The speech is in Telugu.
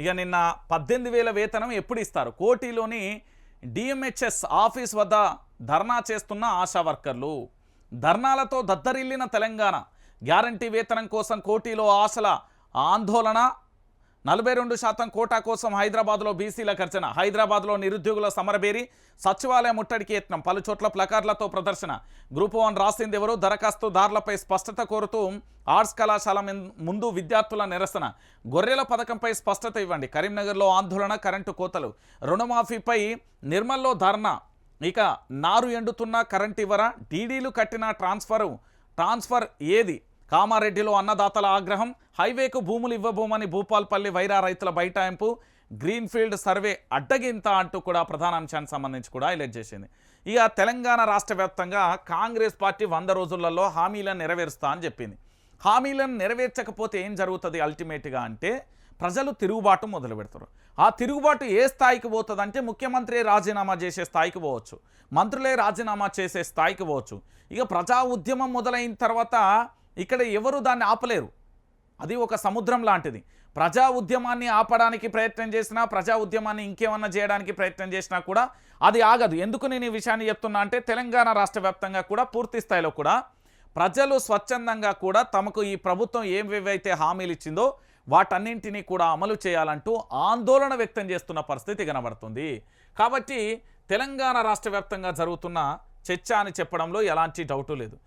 ఇక నిన్న పద్దెనిమిది వేల వేతనం ఎప్పుడు ఇస్తారు? కోటిలోని డిఎంహెచ్ఎస్ ఆఫీస్ వద్ద ధర్నా చేస్తున్న ఆశా వర్కర్లు. ధర్నాలతో దద్దరిల్లిన తెలంగాణ. గ్యారంటీ వేతనం కోసం కోటిలో ఆశల ఆందోళన నలభై రెండు శాతం కోటా కోసం హైదరాబాద్లో బీసీల ఖర్చన హైదరాబాద్లో నిరుద్యోగుల సమరబేరి సచివాలయం ముట్టడికి యత్నం. పలు చోట్ల ప్రదర్శన. గ్రూప్ వన్ రాసింది ఎవరు? దరఖాస్తుదారులపై స్పష్టత కోరుతూ ఆర్ట్స్ కళాశాల ముందు విద్యార్థుల నిరసన. గొర్రెల పథకంపై స్పష్టత ఇవ్వండి. కరీంనగర్లో ఆందోళన కరెంటు కోతలు. రుణమాఫీపై నిర్మల్లో ధర్నా. ఇక నారు ఎండుతున్న కరెంట్ ఇవ్వరా? డీడీలు కట్టిన ట్రాన్స్ఫరు. ట్రాన్స్ఫర్ ఏది? కామారెడ్డిలో అన్నదాతల ఆగ్రహం హైవేకు భూములు ఇవ్వబోమని భూపాల్పల్లి వైరా రైతుల బైటాయింపు గ్రీన్ఫీల్డ్ సర్వే అడ్డగింత అంటూ కూడా ప్రధాన అంశానికి సంబంధించి కూడా హైలైట్ చేసింది. ఇక తెలంగాణ రాష్ట్ర వ్యాప్తంగా కాంగ్రెస్ పార్టీ వంద రోజులలో హామీలను నెరవేరుస్తా అని చెప్పింది. హామీలను నెరవేర్చకపోతే ఏం జరుగుతుంది అల్టిమేట్గా అంటే ప్రజలు తిరుగుబాటు మొదలు పెడతారు. ఆ తిరుగుబాటు ఏ స్థాయికి పోతుంది అంటే ముఖ్యమంత్రి రాజీనామా చేసే స్థాయికి పోవచ్చు. మంత్రులే రాజీనామా చేసే స్థాయికి పోవచ్చు. ఇక ప్రజా ఉద్యమం మొదలైన తర్వాత ఇక్కడ ఎవరు దాన్ని ఆపలేరు. అది ఒక సముద్రం లాంటిది. ప్రజా ఉద్యమాన్ని ఆపడానికి ప్రయత్నం చేసినా ప్రజా ఉద్యమాన్ని ఇంకేమన్నా చేయడానికి ప్రయత్నం చేసినా కూడా అది ఆగదు. ఎందుకు నేను ఈ విషయాన్ని చెప్తున్నా అంటే తెలంగాణ రాష్ట్ర వ్యాప్తంగా కూడా పూర్తి స్థాయిలో కూడా ప్రజలు స్వచ్ఛందంగా కూడా తమకు ఈ ప్రభుత్వం ఏవేవైతే హామీలు ఇచ్చిందో వాటన్నింటినీ కూడా అమలు చేయాలంటూ ఆందోళన వ్యక్తం చేస్తున్న పరిస్థితి కనబడుతుంది. కాబట్టి తెలంగాణ రాష్ట్ర వ్యాప్తంగా జరుగుతున్న చర్చ అని చెప్పడంలో ఎలాంటి డౌటు లేదు.